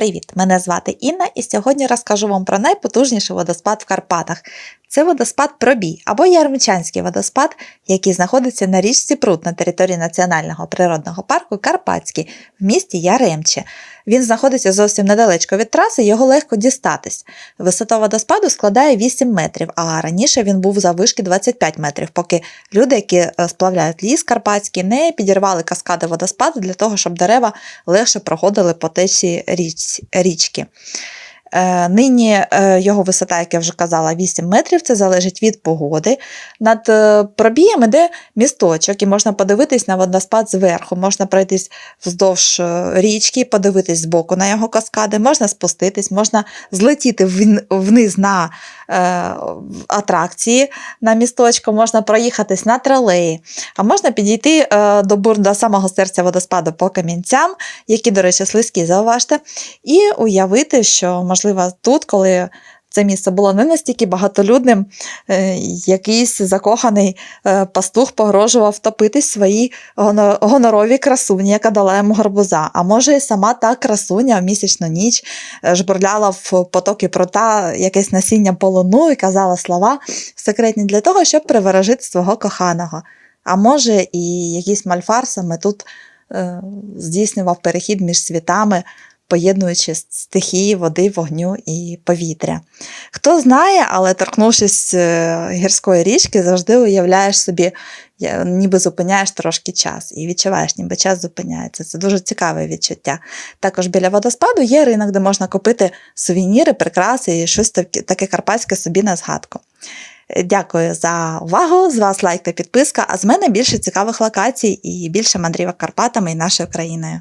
Привіт! Мене звати Інна, і сьогодні розкажу вам про найпотужніший водоспад в Карпатах. Це водоспад Пробій або Ярмчанський водоспад, який знаходиться на річці Прут на території Національного природного парку Карпатський в місті Яремче. Він знаходиться зовсім недалечко від траси, його легко дістатись. Висота водоспаду складає 8 метрів, а раніше він був заввишки 25 метрів, поки люди, які е, сплавляють ліс карпатський, не підірвали каскади водоспаду для того, щоб дерева легше проходили по течії річ, річки. Е, Нині е, його висота, як я вже казала, 8 метрів. Це залежить від погоди. Над е, пробієм іде місточок, і можна подивитись на водоспад зверху. Можна пройтись вздовж річки, подивитись збоку на його каскади, можна спуститись, можна злетіти вниз на атракції на місточку, можна проїхатись на тролеї, а можна підійти до бур до самого серця водоспаду по камінцям, які, до речі, слизькі, зауважте, і уявити, що, можливо, тут, коли це місце було не настільки багатолюдним, е, якийсь закоханий е, пастух погрожував втопитись в своїй гоно- гоноровій красуні, яка дала йому гарбуза. А може, і сама та красуня в місячну ніч е, жбурляла в потоки прута якесь насіння полону і казала слова секретні для того, щоб приворожити свого коханого. А може, і якийсь мальфар саме тут здійснював перехід між світами, поєднуючи стихії води, вогню і повітря. Хто знає, але торкнувшись е, гірської річки, завжди уявляєш собі, ніби зупиняєш трошки час і відчуваєш, ніби час зупиняється. Це дуже цікаве відчуття. Також біля водоспаду є ринок, де можна купити сувеніри, прикраси і щось таке карпатське собі на згадку. Е, Дякую за увагу. З вас лайк та підписка. А з мене більше цікавих локацій і більше мандрівок Карпатами і нашою країною.